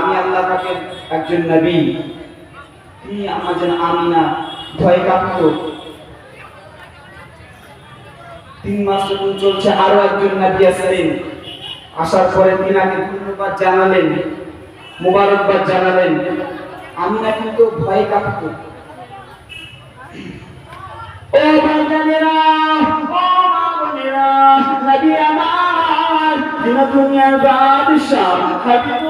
আমি আল্লাহ পাকের একজন নবী। তিনি আমার যেন আমিনা, ভয় কাঁপত। তিন মাস যখন চলছে, আরও একজন নবী আসলেন। আসার পরে তিনাকে ধন্যবাদ জানালেন, মোবারকবাদ জানালেন। আমিনা কিন্তু ভয় কাঁপত। ও আমার দিন দুনিয়ার বাদশাহ হাবিবুল্লাহ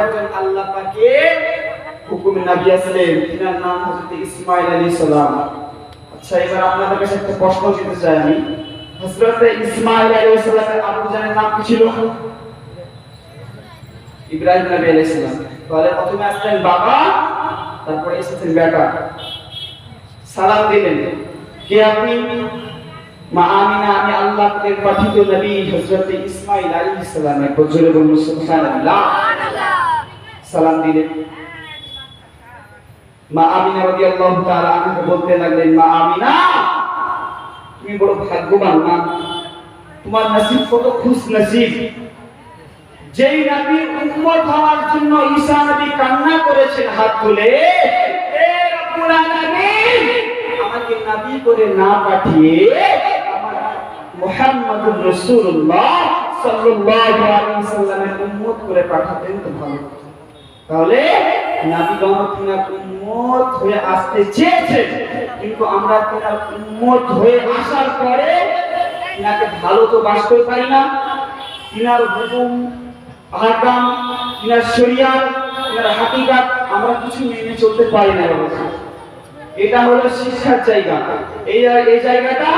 একজন আল্লাহ পাকে হুকুমে নবী আসলেন, তিনার নাম হযরত ইসমাঈল আলাইহিস সালাম। আচ্ছা এবার আপনাদের কাছে একটা প্রশ্ন দিতে চাই আমি। হযরত ইসমাঈল আলাইহিস সালামের আব্বু জানের নাম কি ছিল? ইব্রাহিম নবী আলাইহিস সালাম। তাহলে প্রথমে আসলেন বাবা, তারপরে এসেছেন বেটা। সালাম দিলেন, কে আপনি? মা আমিনা, আমি আল্লাহকে পাঠিত নবী হযরত ইসমাঈল আলাইহিস সালাম। একবার জোরে বলুন, সুবহানাল্লাহ। সালাম দিলেন মা আমিনা রাদিয়াল্লাহু তাআলা আনহা বলতে লাগলেন, মা আমিনা, তুমি বড় ভাগ্যবান না তোমার নসিব কত খুশ নসিব। যেই নবী উম্মত হওয়ার জন্য ঈসা নবী কান্না করেছেন হাত তুলে, এ রব্বুল আলামিন, আমাকে নবী করে না পাঠিয়ে মুহাম্মদুর রাসূলুল্লাহ সাল্লাল্লাহু আলাইহি সাল্লামের উম্মত করে পাঠাতেন তো ভালো। তাহলে নবীগণ তিনার উম্মত হয়ে আসতে চেয়েছে। কিন্তু আমরা তিনার উম্মত হয়ে আসার পরে তিনাকে ভালো তো বাঁচতে পারি না। তিনার হুকুম, আহকাম, তিনার শরিয়াত, তিনার হাকিকাত আমরা কিছু মেনে চলতে পারি না এটা হলো শিক্ষার জায়গা। এই এই জায়গাটা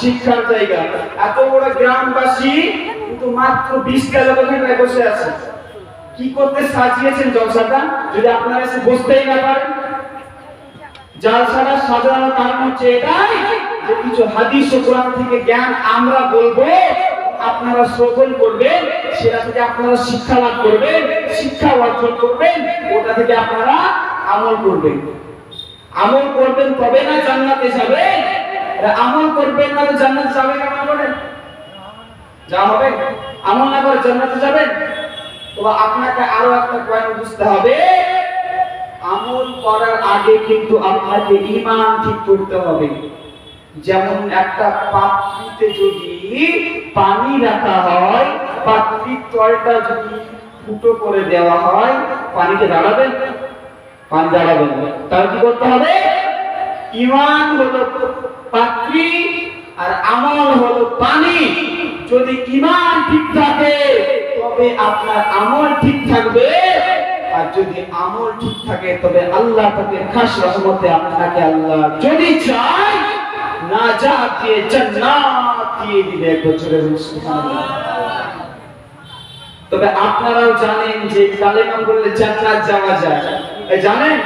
শিক্ষার জায়গা। এত বড় গ্রামবাসী কিন্তু মাত্র বিশটা লোক বসে আছে। কি করতে সাজিয়েছেন জলসাটা? যদি আপনারা এসে বুঝতেই না পারেন। জলসাটা সাজানোর কারণ হচ্ছে এটাই যে কিছু হাদিস ও কোরআন থেকে জ্ঞান আমরা বলব, আপনারা শ্রবণ করবেন, সেটা থেকে আপনারা শিক্ষা লাভ করবেন, শিক্ষা অর্জন করবেন, ওটা থেকে আপনারা আমল করবেন। আমল করবেন তবে না জান্নাতে আর আমল করবেন না তো জান্নাতে যাবে কেমন বলেন? যা হবে? আমল না করে জান্নাতে যাবেন? আপনাকে আরও একটা পয়েন্ট বুঝতে হবে। আমল করার আগে কিন্তু আপনাকে ঈমান ঠিক করতে হবে। যেমন একটা পাত্রিতে যদি পানি রাখা হয় পাত্রির তলটা যদি ফুটো করে দেওয়া হয়, পানিতে দাঁড়াবে পানি দাঁড়াবে না। তাহলে কি করতে হবে? ইমান হলো পাত্রী আর আমল হলো পানি। যদি ইমান ঠিক থাকে তবে আপনার আমল ঠিক থাকবে। আর যদি আমল ঠিক থাকে, তবে আল্লাহ তাকে খাস রহমতে আপনাকে আল্লাহ যদি চায়, না যা দিয়ে জান্নাত দিয়ে দিবে বছরের তবে আপনারাও জানেন যে কালেমা বললে জান্নাত যাওয়া যায়। জানেন?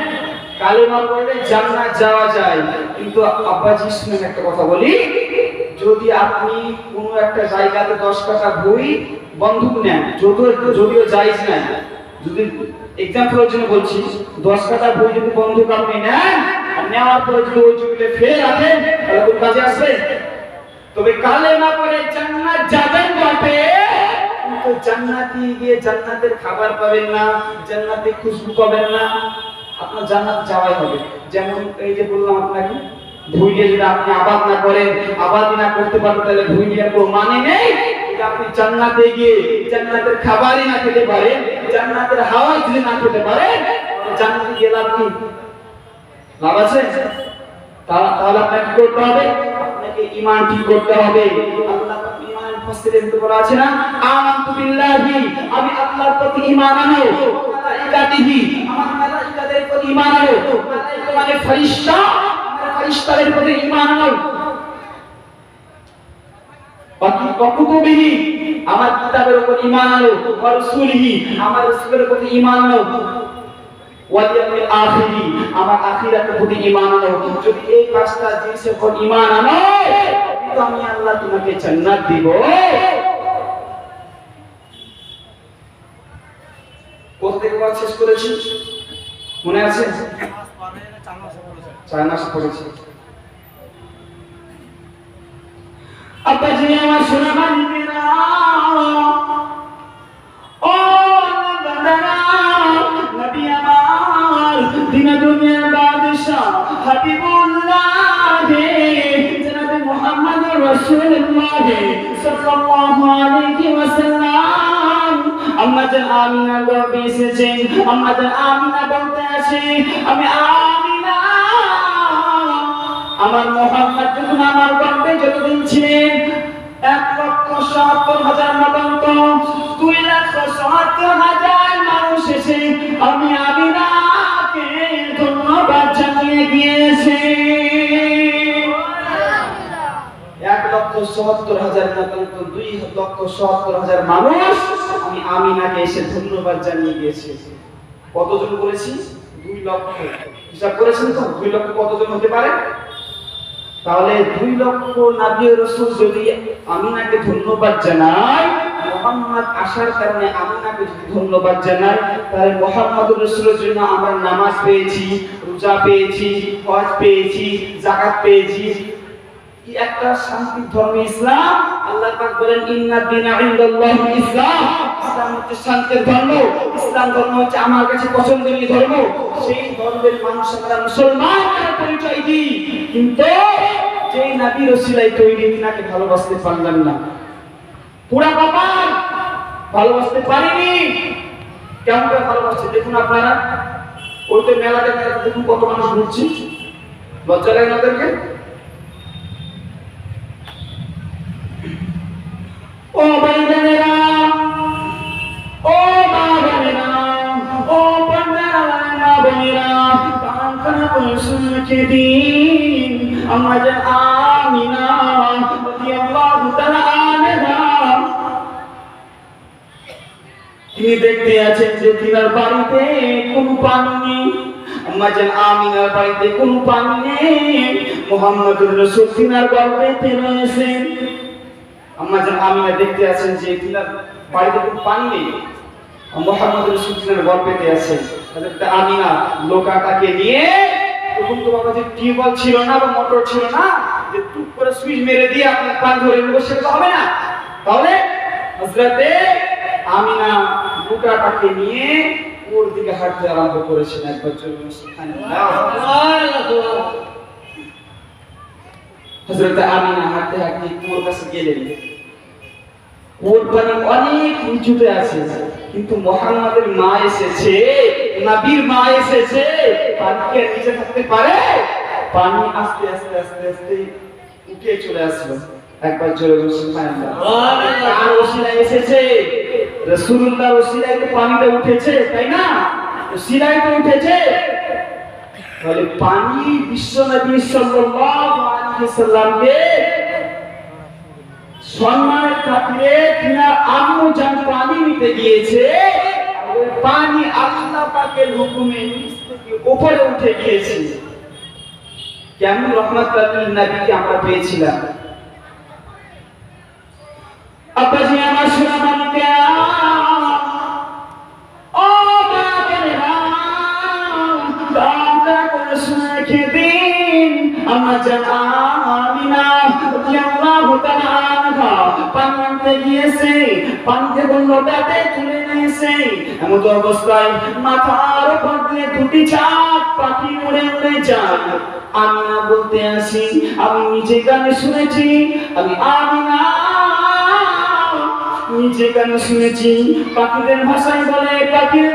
কালেমা বললে জান্নাত যাওয়া যায়। কিন্তু আব্বাজি শুনেন একটা কথা বলি যদি আপনি কোনো একটা জায়গাতে দশ কাটা বই বন্ধক নেন, যদিও যদিও জায়জ নাই। যদি এক্সাম্পলের জন্য বলছি, দশ কাটা বই যদি বন্ধক আপনি নেন, আর নেওয়ার পরে যদি ওই জমিতে ফেলে রাখেন, তাহলে কোন কাজে আসবে। তবে কালেমা পরে জান্নাত যাবেন বটে। কিন্তু জান্নাতি গিয়ে জান্নাতের খাবার পাবেন না, জান্নাতে খুশবু পাবেন না। আপনার জান্নাত যাওয়াই হবে। যেমন এই যে বললাম আপনাকে ভুইলে যদি আপনি আবাদ না করেন আবাদ না করতে পারেন তাহলে কোনো মানে নেই। আপনি জান্নাতে গিয়ে জান্নাতের খাবারই না খেতে পারেন, জান্নাতের হাওয়াই যদি না খেতে পারেন জান্নাতে গিয়ে লাভ কি? লাভ আছে? তাহলে আপনাকে করতে হবে? আপনাকে ঈমান ঠিক করতে হবে। আল্লাহ পাক ঈমান ফাসিলের আছে না, আমানতু বিল্লাহি আমি প্রতি ঈমান আনো ঈমান আনো মানে আমার ফেরেশতাদের প্রতি ঈমান আনো বাকি অকুতুবিহি আমার কিতাবের উপর ঈমান আনো ওয়া রাসূলিহি আমার রাসূলের প্রতি ঈমান আনো ওয়ালিয়াউমিল আখিরি আমার আখিরাতের প্রতি ঈমান আনো যদি এই পাঁচটা জিনিসের উপর ঈমান আনো তো আমি আল্লাহ তোমাকে জান্নাত দিব। থেকে পড়া শেষ করেছি? মনে আছে? চার মাস পড়েছি। আব্বাজি আমার সোনা বান্দিরা ও বান্দারা নবী আমার, দিন দুনিয়ার আম্মা আমিনা আমিনা বলতে আসে, আমি আমিনা আমার মোহাম্মদ যখন আমার গর্বে যতদিন ছিলেন, এক লক্ষ সত্তর হাজার মতন্ত, দুই লক্ষ সত্তর হাজার মানুষ এসে আমি আমিনাকে ধন্যবাদ জানিয়ে গিয়েছে এক লক্ষ সত্তর হাজার মতন্ত, দুই লক্ষ সত্তর হাজার মানুষ আমি আমিনাকে এসে ধন্যবাদ জানিয়ে গিয়েছে কতজন করেছি? দুই লক্ষ। হিসাব করেছেন তো? দুই লক্ষ কতজন হতে পারে? তাহলে দুই লক্ষ নাবি রসুল যদি আমিনাকে ধন্যবাদ জানাই মোহাম্মদ আসার কারণে আমিনাকে যদি ধন্যবাদ জানাই তাহলে মোহাম্মদ রসুলের জন্য আমরা নামাজ পেয়েছি, রোজা পেয়েছি, হজ পেয়েছি জাকাত পেয়েছি একটা শান্তির ধর্ম ইসলাম? আল্লাহ পাক বলেন, ইন্না দিনা ইনদাল্লাহি ইসলাম। ইসলাম হচ্ছে শান্তির ধর্ম। ইসলাম ধর্ম হচ্ছে আমার কাছে পছন্দনীয় ধর্ম। সেই ধর্মের মানুষ আমরা মুসলমান পরিচয় দিই? কিন্তু যেই তৈরি, তিনাকে ভালোবাসতে পারলাম না। পুরা বাবা ভালোবাসতে পারিনি। কেমন করে ভালোবাসছে? দেখুন আপনারা। ওই তো মেলাতে মেলাতে দেখুন কত মানুষ ঘুরছে। লজ্জা লাগে না তিনি দেখতে আছেন যে তিনার বাড়িতে কোনো পানি নেই আম্মাজান আমিনার বাড়িতে কোনো পানি নেই। মোহাম্মদুর তিনার গর্ভেতে রয়েছেন। আম্মা যেন আমিনা দেখতে আছেন যে তিনার বাড়িতে কোনো পানি নেই, মোহাম্মদ রসুল তিনার গল্পেতে তাদেরকে আমিনা লোকাটাকে নিয়ে তখন তো বাবা যে টিউবওয়েল ছিল না বা মোটর ছিল না, যে টুক করে সুইচ মেরে দিয়ে আপনার পানি ধরে নেব, সেটা হবে না। তাহলে হজরতে আমিনা লোকাটাকে নিয়ে ওর দিকে হাঁটতে আরম্ভ করেছেন একবার চলুন হজরত আমিনা হাঁটতে হাঁটতে কুয়োর কাছে গেলেন। কুয়োর পানি অনেক উঁচুতে আছে কিন্তু মোহাম্মদের মা এসেছে নবীর মা এসেছে। পানি কি নিচে থাকতে পারে? পানি আস্তে আস্তে আস্তে আস্তে উঠে চলে আসলো। একবার জোরে বলুন সুবহানাল্লাহ। আর ওসিলা এসেছে? রাসূলুল্লাহ ওসিলায় তো পানিটা উঠেছে তাই না? ওসিলায় তো উঠেছে। তাহলে পানি বিশ্ব নবী সাল্লামকে সম্মানের খাতিরে তিনার আম্মু জান পানি নিতে গিয়েছে পানি আল্লাহ পাকের হুকুমে নিচ উপরে উঠে গিয়েছে। কেমন রহমতুল্লাহ নবীকে আমরা পেয়েছিলাম? আব্বাজি আমার সোনা বলতে আসি আমি নিজে গানে শুনেছি আমি আমিনা। যেখানে শুনেছি পাখিদের ভাষায় বলে পাখির